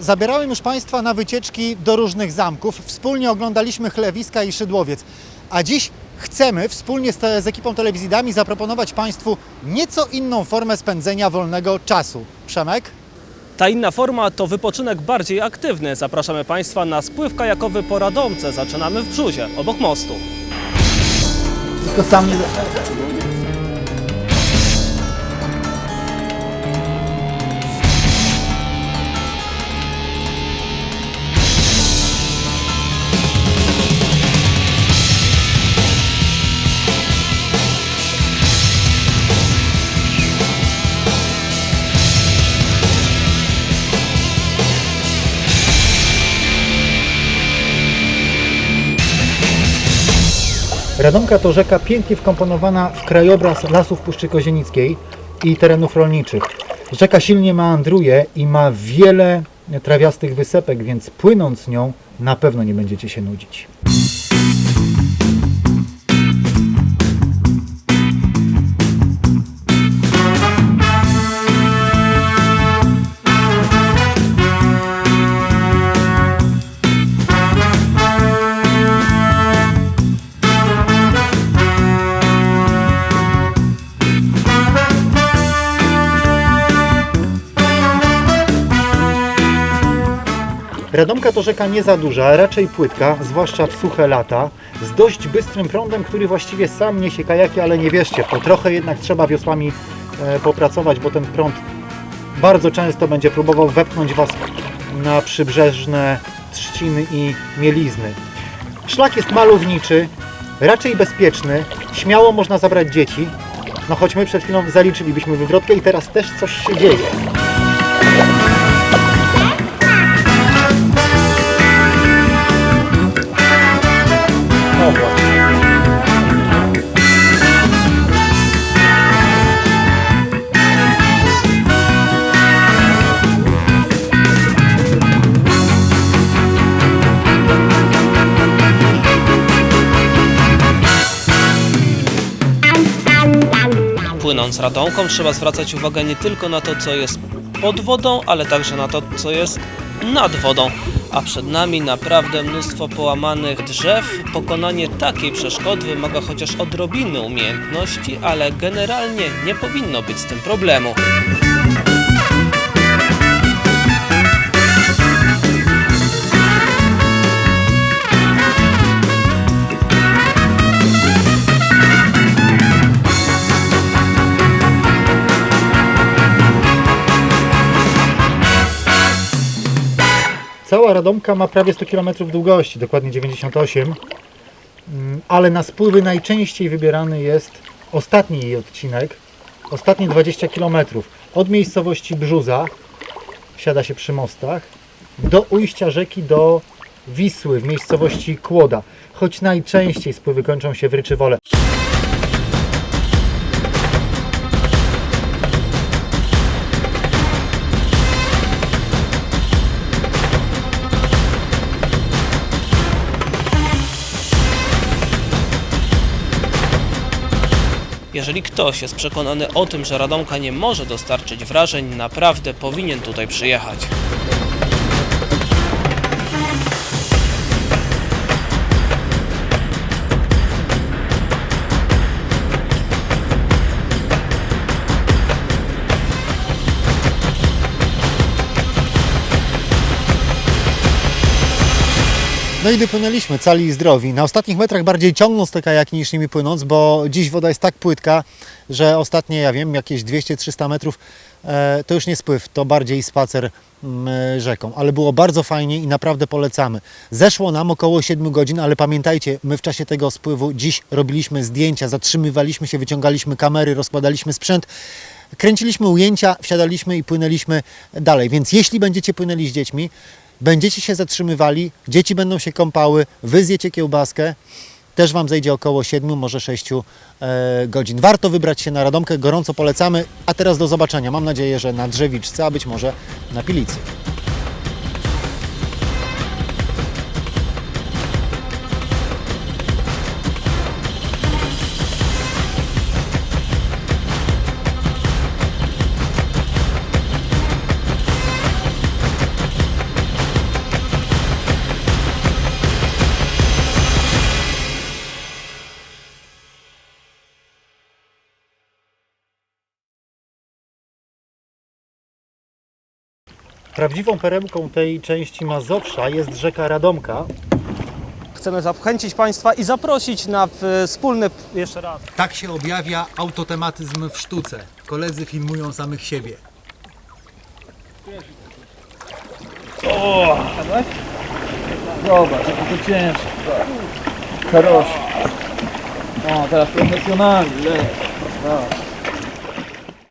Zabierałem już Państwa na wycieczki do różnych zamków. Wspólnie oglądaliśmy Chlewiska i Szydłowiec. A dziś chcemy wspólnie z, z ekipą telewizji Dami zaproponować Państwu nieco inną formę spędzenia wolnego czasu. Przemek? Ta inna forma to wypoczynek bardziej aktywny. Zapraszamy Państwa na spływ kajakowy po Radomce. Zaczynamy w Brzuzie, obok mostu. Tylko sam nie... Radomka to rzeka pięknie wkomponowana w krajobraz lasów Puszczy Kozienickiej i terenów rolniczych. Rzeka silnie meandruje i ma wiele trawiastych wysepek, więc płynąc nią na pewno nie będziecie się nudzić. Radomka to rzeka nie za duża, raczej płytka, zwłaszcza w suche lata, z dość bystrym prądem, który właściwie sam niesie kajaki, ale nie wierzcie to. Trochę jednak trzeba wiosłami e, popracować, bo ten prąd bardzo często będzie próbował wepchnąć Was na przybrzeżne trzciny i mielizny. Szlak jest malowniczy, raczej bezpieczny, śmiało można zabrać dzieci, no choć my przed chwilą zaliczylibyśmy wywrotkę i teraz też coś się dzieje. Płynąc Radomką trzeba zwracać uwagę nie tylko na to, co jest pod wodą, ale także na to, co jest nad wodą. A przed nami naprawdę mnóstwo połamanych drzew. Pokonanie takiej przeszkody wymaga chociaż odrobiny umiejętności, ale generalnie nie powinno być z tym problemu. Cała Radomka ma prawie 100 km długości, dokładnie 98, Mm, ale na spływy najczęściej wybierany jest ostatni jej odcinek, ostatnie 20 km od miejscowości Brzuza, wsiada się przy mostach, do ujścia rzeki do Wisły w miejscowości Kłoda, choć najczęściej spływy kończą się w Ryczywole. Jeżeli ktoś jest przekonany o tym, że Radomka nie może dostarczyć wrażeń, naprawdę powinien tutaj przyjechać. No i wypłynęliśmy cali i zdrowi. Na ostatnich metrach bardziej ciągnąc te kajaki niż nimi płynąc, bo dziś woda jest tak płytka, że ostatnie, ja wiem, jakieś 200-300 metrów e, to już nie spływ, to bardziej spacer mm, e, rzeką. Ale było bardzo fajnie i naprawdę polecamy. Zeszło nam około 7 godzin, ale pamiętajcie, my w czasie tego spływu dziś robiliśmy zdjęcia, zatrzymywaliśmy się, wyciągaliśmy kamery, rozkładaliśmy sprzęt. Kręciliśmy ujęcia, wsiadaliśmy i płynęliśmy dalej. Więc jeśli będziecie płynęli z dziećmi, będziecie się zatrzymywali, dzieci będą się kąpały, wy zjecie kiełbaskę, też Wam zejdzie około 7, może 6 e, godzin. Warto wybrać się na Radomkę, gorąco polecamy. A teraz do zobaczenia. Mam nadzieję, że na Drzewiczce, a być może na Pilicy. Prawdziwą perełką tej części Mazowsza jest rzeka Radomka. Chcemy zachęcić Państwa i zaprosić na e, wspólny, jeszcze raz, Tak się objawia autotematyzm w sztuce. Koledzy filmują samych siebie. Zobacz, jakie to ciężkie. Karosz. O, teraz profesjonalnie. Tak.